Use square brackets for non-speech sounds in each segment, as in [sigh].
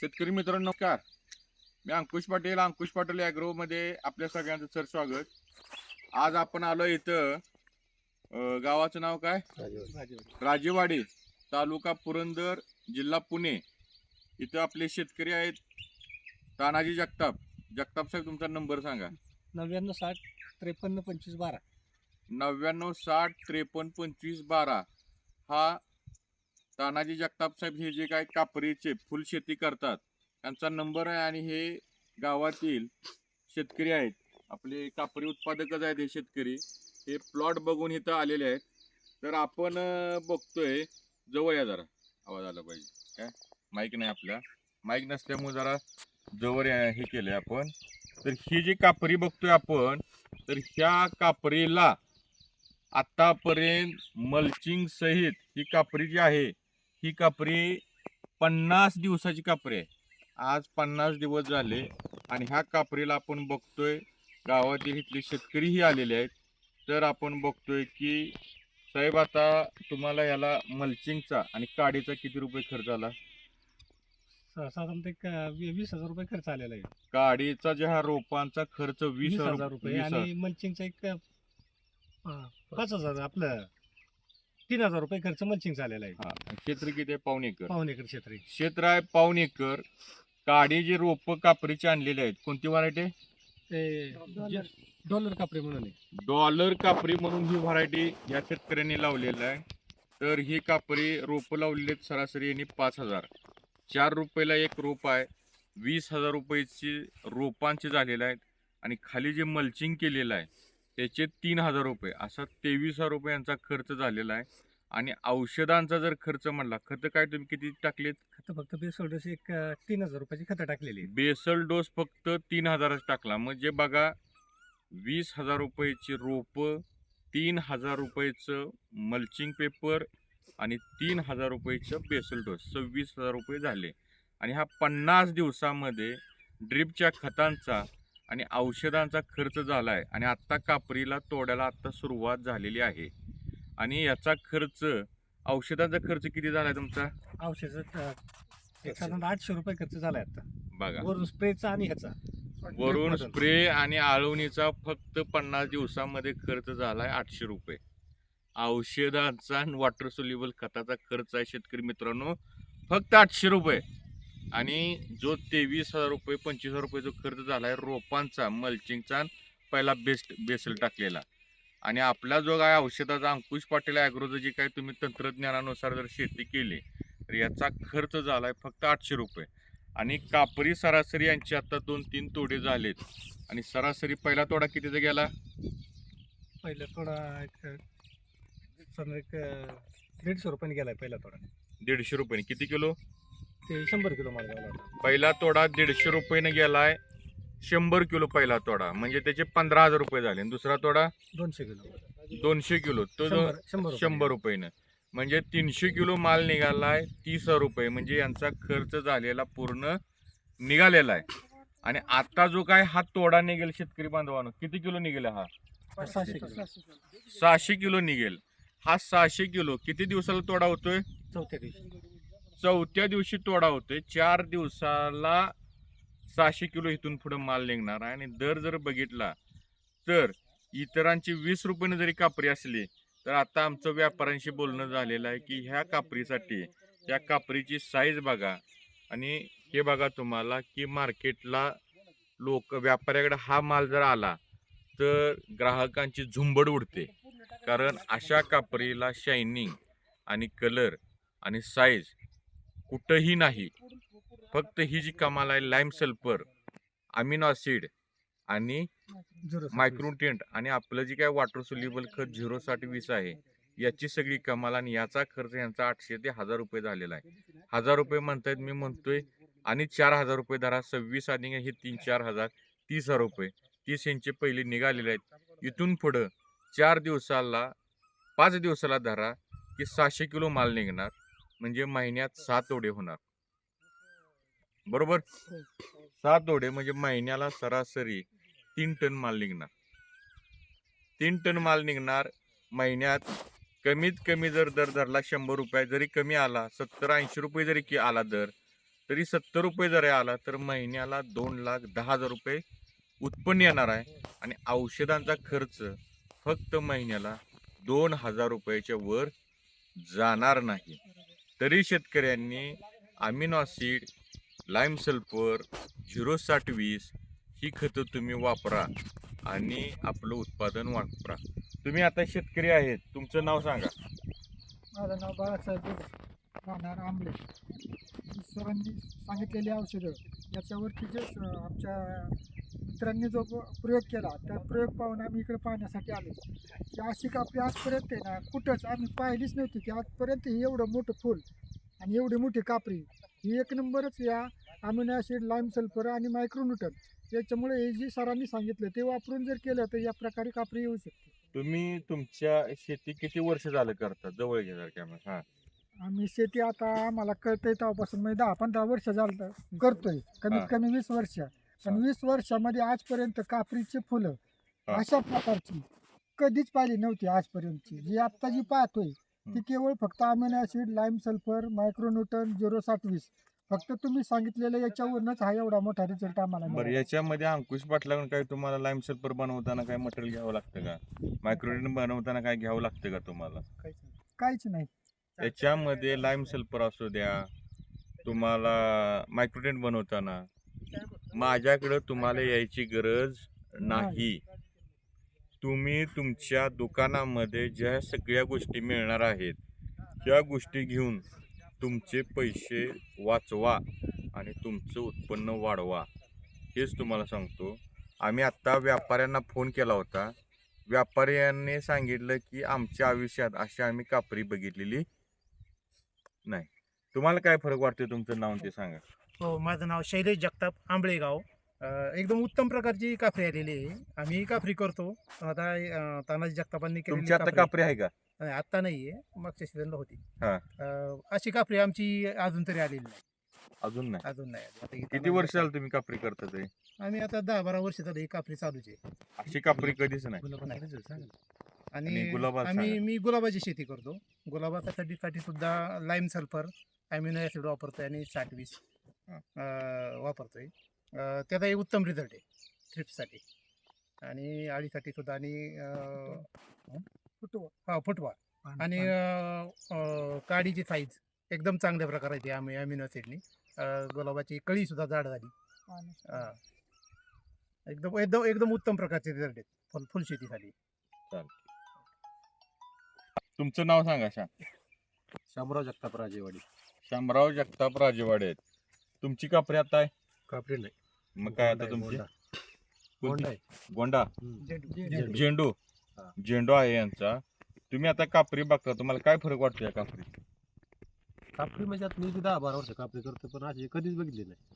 शेतकरी मित्रांनो नमस्कार. मी अंकुश पाटील अंकुश पाटील मध्ये आपल्या सगळ्यांचं सर स्वागत. आज आपण आलो इथं गावाचं नाव काय? राजेवाडी तालुका पुरंदर जिल्हा पुणे. इथं आपले शेतकरी आहेत तानाजी जगताप. जगताप साहेब तुमचा नंबर सांगा. नव्याण्णव साठ त्रेपन्न पंचवीस बारा. नव्याण्णव साठ त्रेपन्न पंचवीस बारा हा तानाजी जगताप साहेब हे जे काय कापरीचे फुल शेती करतात त्यांचा नंबर आहे आणि हे गावातील शेतकरी आहेत. आपले कापरी उत्पादकच आहेत हे शेतकरी. हे प्लॉट बघून इथं आलेले आहेत. तर आपण बघतोय जवळ या जरा. आवाज आला पाहिजे. काय? माईक नाही आपल्या माईक नसल्यामुळे जरा जवळ या- हे केलंय आपण. तर ही जी कापरी बघतोय आपण तर ह्या कापरीला आतापर्यंत मल्चिंग सहित ही कापरी जी आहे ही कापरी पन्नास दिवसाची कापरी आहे. आज पन्नास दिवस झाले आणि ह्या कापरीला आपण बघतोय गावातील इथले शेतकरीही आलेले आहेत. तर आपण बघतोय की साहेब आता तुम्हाला याला मल्चिंगचा आणि काडीचा किती रुपये खर्च आला? साधारणतः एक अं, वी- वीस हजार रुपये खर्च आलेला आहे. काडीचा जे हा रोपांचा खर्च वीस वीस हजार रुपये. आणि मल्चिंगचा एक अं, पाच हजार आपलं. तीन हजार रुपये खर्च मल्चिंगचा आलेला आहे. हा क्षेत्र किती आहे? पाऊण एकर पाऊन एकर क्षेत्र आहे. क्षेत्र आहे पाऊण एकर काडी जी रोप कापरीची आणलेली आहेत कोणती व्हरायटी ते जे- डॉलर कापरे म्हणून आहे. डॉलर कापरी म्हणून ही व्हरायटी या शेतकऱ्यांनी लावलेलं आहे. तर ही कापरी रोपं लावलेली आहेत सरासरी यांनी पाच हजार. चार रुपयाला एक रोप आहे. वीस हजार रुपयाची रोपांचे झालेले आहेत. आणि खाली जे मल्चिंग केलेलं आहे त्याचे तीन हजार रुपये. असा तेवीस हजार रुपये यांचा खर्च झालेला आहे. आणि औषधांचा जर खर्च म्हणला खतं काय तुम्ही किती टाकलेत? खतं फक्त बेसोल्डस एक अं, तीन हजार रुपयाची खतं टाकलेली. बेसल डोस फक्त तीन हजाराच टाकला. म्हणजे बघा वीस हजार रुपयाची रोपं तीन हजार रुपयाचं मल्चिंग पेपर आणि तीन हजार रुपयाचं बेसल डोस. सव्वीस हजार रुपये झाले. आणि हा पन्नास दिवसामध्ये ड्रिपच्या खतांचा आणि औषधांचा खर्च झाला आहे आणि आत्ता कापरीला तोड्याला आत्ता सुरुवात झालेली आहे. आणि याचा खर्च औषधांचा खर्च किती झाला आहे तुमचा? औषध अं, एक साधारणतः आठशे रुपये खर्च झाला आहे आता बघा. वरून स्प्रेचा आणि ह्याचा. वरून. स्प्रे आणि आळवणीचा फक्त पन्नास दिवसामध्ये खर्च झालाय आठशे रुपये. औषधांचा आणि वॉटर सोल्युबल खताचा खर्च आहे शेतकरी मित्रांनो फक्त आठशे रुपये. आणि जो तेवीस हजार रुपये पंचवीस हजार रुपये जो खर्च झालाय रोपांचा मल्चिंगचा पहिला बेस्ट बेसल टाकलेला. आणि आपला जो काय औषधाचा अंकुश पाटील ॲग्रोचं जे काय तुम्ही तंत्रज्ञानानुसार जर शेती केली तर याचा खर्च झालाय फक्त आठशे रुपये. आणि कापरी सरासरी यांची आता दोन तीन तोडे झालेत. आणि सरासरी पहिला तोडा कितीचा गेला? पहिला अं, दीडशे रुपयाने गेलाय पहिला थोडा दीडशे रुपयाने. किती किलो? ते शंभर किलो माल होता. पहिला तोडा दीडशे रुपयाने गेलाय. शंभर किलो पहिला तोडा. म्हणजे त्याचे पंधरा हजार रुपये झाले. आणि दुसरा तोडा दोनशे किलो. दोनशे किलो. तो जो शंभर शंभर रुपये. शंभर रुपयानं. म्हणजे तीनशे किलो माल निघालाय तीस हजार रुपये. म्हणजे यांचा खर्च झालेला पूर्ण निघालेला आहे. आणि आता जो काय हा तोडा निघेल शेतकरी बांधवानं किती किलो निघेल हा? सहाशे किलो. सहाशे किलो निघेल. हा सहाशे किलो किती दिवसाला तोडा होतोय? चौथ्या दिवशी. चौथ्या दिवशी तोडा होतोय. चार दिवसाला सहाशे किलो इथून पुढे माल निघणार आहे. आणि दर जर बघितला तर इतरांची वीस रुपयाने जरी कापरी असली तर आता आमचं व्यापाऱ्यांशी बोलणं झालेलं आहे की ह्या कापरीसाठी या कापरीची साईज बघा. आणि हे बघा तुम्हाला की मार्केटला लोक व्यापाऱ्याकडे हा माल जर आला तर ग्राहकांची झुंबड उडते. कारण अशा कापरीला शायनिंग आणि कलर आणि साईज कुठंही नाही. फक्त ही जी कमाल आहे लाईम सल्फर अमिनो ॲसिड आणि मायक्रोटेंट आणि आपलं जे काय वॉटर सोल्युबल खत झिरो साठी वीस आहे याची सगळी कमाल आणि याचा खर्च यांचा आठशे ते हजार रुपये झालेला आहे. हजार रुपये म्हणतायत मी म्हणतोय आणि चार हजार रुपये धरा सव्वीस आणि हे तीन चार हजार तीस हजार रुपये. तीस यांचे पहिले निघालेले आहेत. इथून पुढं चार दिवसाला पाच दिवसाला धरा की सहाशे किलो माल निघणार. म्हणजे महिन्यात सात तोडे होणार. बरोबर? सात तोडे म्हणजे महिन्याला सरासरी तीन टन माल निघणार. तीन टन माल निघणार महिन्यात कमीत कमी जर दर धरला शंभर रुपये जरी कमी आला सत्तर ऐंशी रुपये जरी की आला दर तरी सत्तर रुपये जरी आला तर महिन्याला दोन लाख दहा हजार रुपये उत्पन्न येणार आहे. आणि औषधांचा खर्च फक्त महिन्याला दोन हजार रुपयाच्या वर जाणार नाही. तरी शेतकऱ्यांनी amino acid lime sulphur zero साठ वीस ही खतं तुम्ही वापरा आणि आपलं उत्पादन वापरा. तुम्ही आता शेतकरी आहेत तुमचं नाव सांगा. माझं नाव बाळासाहेब राहणार आंबले सरांनी सांगितलेली औषधं याच्यावरती जे आमच्या मित्रांनी जो प्रयोग केला त्या प्रयोग पाहून आम्ही इकडे पाहण्यासाठी आलो. की अशी कापडी आजपर्यंत आहे ना कुठंच आम्ही पाहिलीच नव्हती की आजपर्यंत हे एवढं मोठं फूल आणि एवढी मोठी कापरी. ही एक नंबरच या अमिनो ॲसिड लाईम सल्फर आणि मायक्रोन्यूटन याच्यामुळे हे जी सरांनी सांगितलं ते वापरून जर केलं तर या प्रकारे कापरी येऊ शकते. तुम्ही तुमच्या शेती किती वर्ष झालं करता? जवळ कॅमेरा हा. आम्ही शेती आता आम्हाला कळतंय तेव्हापासून म्हणजे दहा पंधरा वर्ष झालं करतोय. कमीत. कमी वीस वर्ष. पण. वीस वर्षामध्ये आजपर्यंत कापरीचे फुलं हा. अशा प्रकारची कधीच पाहिली नव्हती आजपर्यंतची जी आत्ता जी पाहतोय ती. केवळ फक्त amino acid lime sulphur micronutrient zero साठ वीस फक्त तुम्ही सांगितलेलं याच्यावरूनच हा एवढा मोठा रिझल्ट आम्हाला बरं मिळाला. याच्यामध्ये अंकुश पाटलाकडून काही तुम्हाला लाईम सल्फर बनवताना काय मटेरियल घ्यावं लागतं का मायक्रोडेन बनवताना काय घ्यावं लागतं का तुम्हाला काहीच नाही याच्यामध्ये लाईम सल्फर असू द्या तुम्हाला मायक्रोडेन बनवताना माझ्याकडं तुम्हाला यायची गरज नाही. तुम्ही तुमच्या दुकानामध्ये ज्या सगळ्या गोष्टी मिळणार आहेत त्या गोष्टी घेऊन तुमचे पैसे वाचवा आणि तुमचं उत्पन्न वाढवा. हेच तुम्हाला सांगतो. आम्ही आत्ता व्यापाऱ्यांना फोन केला होता. व्यापाऱ्यांनी सांगितलं की आमच्या आयुष्यात अशी आम्ही कापरी बघितलेली नाही. तुम्हाला काय फरक वाटतो तुमचं नाव ते सांगा. हो माझं नाव शैलेश जगताप आंबळेगाव. एकदम उत्तम प्रकारची काफरी आलेली आहे. आम्ही काफरी करतो. आता अ, तानाजी जगतापांनी केलेली तुमची आता काफरी- कापरी आहे का? नाही, आता नाहीये मागच्या सीझनला होती. हा. अ, अशी काफरी आमची अजून तरी आलेली नाही. अजून नाही? अजून नाही आली. आता ही किती तानाजी वर्ष झालं तुम्ही कापरी करता ते? आम्ही आता दहा बारा वर्ष झाली ही काफरी चालूच आहे. अशी कापरी कधीच नाही. नाही. आणि आणि गुलाबाचं आम्ही सांगा. मी गुलाबाची शेती करतो. गुलाबासाठी साठी सुद्धा लाईम सल्फर अमिनो ॲसिड वापरतोय आणि साठ वीस हा. वापरतोय. एक उत्तम रिझल्ट आहे ट्रिप्ससाठी आणि आळीसाठी सुद्धा आणि फुटवा. हा फुटवा आणि काडीची साईज एकदम चांगल्या प्रकाराची आम्ही अमिनो ॲसिडनी गुलाबाची कळी सुद्धा जाड झाली. हा. एकदम एकदम एकदम उत्तम प्रकारचे रिझल्ट आहेत. फुल फुलशेतीसाठी तुमचं नाव सांगा शा शामराव जगताप राजेवाडी. शामराव जगताप राजेवाडे आहेत. तुमची कापरी आता आहे? कापरी नाही. मग काय आता तुमची? कोणती? गोंडा झेंडू. झेंडू. हा. झेंडू आहे यांचा. तुम्ही आता कापरी बघता तुम्हाला काय फरक वाटतो या कापरी? कापडी म्हणजे आता मी बी दहा बारा वर्ष कापडी करतो पण अशी कधीच बघितली नाही.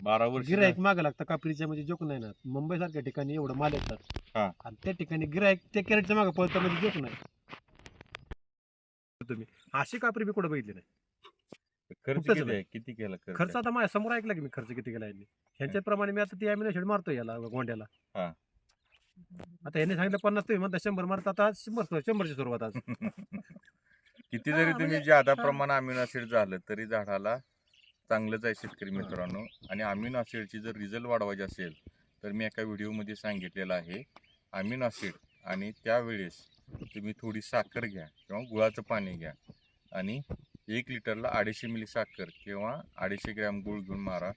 बारा वर्ष गिरायक मागं लागतं कापडीच्या म्हणजे जोक नाही ना. मुंबई सारख्या ठिकाणी एवढं माल येतात. हा. आणि त्या ठिकाणी गिरायक त्या कॅरेटच्या मागं पळतं म्हणजे जोक नाही. तुम्ही. अशी कापडी मी कुठं बघितली नाही? खर्च किती नाही. आहे? किती केला खर्च आता माझ्यासमोर ऐकला की मी खर्च किती केला यांनी. ह्यांच्याप्रमाणे मी आता ती अमिनो शेड मारतो याला गोंड्याला. हा. आता यांनी सांगितलं पन्नास तुम्ही म्हणता शंभर मारता आता शंभर शंभरची सुरुवात आज. किती हा, जरी म्हणजे- तुम्ही जादा हा. प्रमाण अमिनो ऍसिड झालं तरी झाडाला चांगलंच आहे शेतकरी मित्रांनो. आणि अमिनो ऍसिडची जर रिझल्ट वाढवायची असेल तर मी एका व्हिडिओमध्ये सांगितलेलं आहे. अमिनो ऍसिड आणि त्यावेळेस तुम्ही थोडी साखर घ्या किंवा गुळाचं पाणी घ्या. आणि एक लिटरला अडीचशे मिली साखर किंवा अडीचशे ग्रॅम गुळ घेऊन मारा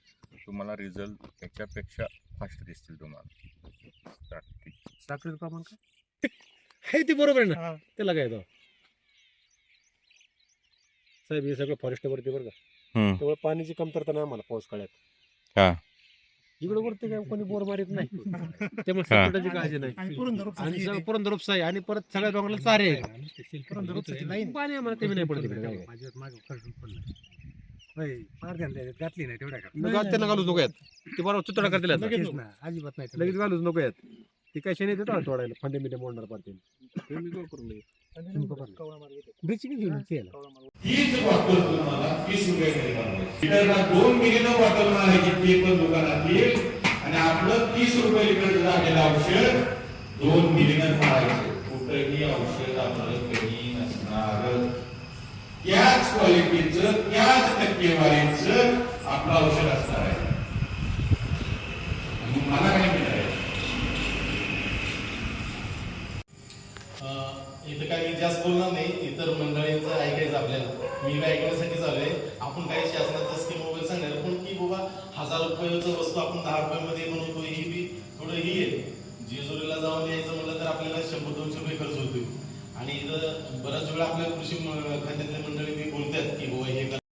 तुम्हाला रिझल्ट याच्यापेक्षा फास्ट दिसतील तुम्हाला. साखरेचं प्रमाण काय [laughs] हे ती बरोबर आहे ना. त्याला काय साहेब हे सगळं फॉरेस्ट वरती बरं का हम्म. त्यामुळे पाण्याची कमतरता नाही आम्हाला पाऊस काळ्यात हा. इकडे वरती काय कोणी बोर मारित नाही. [laughs] त्यामुळे. सपोर्टाची काळजी नाही. आणि सगळं पुरंदर उपसा आहे. आणि परत सगळ्या डोंगराला चारे आहे. पुरंदर उपसाची लाईन पाणी आम्हाला कमी नाही पडत इकडे. घातली नाही तेवढ्या मग त्यांना घालूच नको यात ते बरोबर चुतडा करतील आता. अजिबात नाही लगेच घालूच नको यात ती काय शनी देतो तोडायला. फंडे मिटे मोडणार पाहते हीच बॉटल तुम्हाला तीस रुपये लिटरला दोन मिलीनं बॉटल मारायची ते पण दुकानात येईल. आणि आपलं तीस रुपये लिटर झालेलं औषध दोन मिलीनं मारायचं कुठंही औषध आपलं कमी नसणार असणार त्याच क्वालिटीचं त्याच टक्केवारीचं आपलं औषध असणार आहे मग मला काय मिळालं अं, इथं काही मी जास्त बोलणार नाही इतर त्यांचं ऐकायचं आपल्याला. मी काय ऐकण्यासाठी चालू आहे. आपण काही शासनाचा स्कीम वगैरे सांगणार पण की बाबा हजार रुपयाचं वस्तू आपण दहा रुपयामध्ये बनवतो ही बी थोडं ही आहे. जेजुरीला जाऊन यायचं म्हणलं तर आपल्याला शंभर दोनशे रुपये खर्च होतो आणि इथं बऱ्याच वेळा आपल्या कृषी खात्यातल्या मंडळी बोलतात की बाबा हे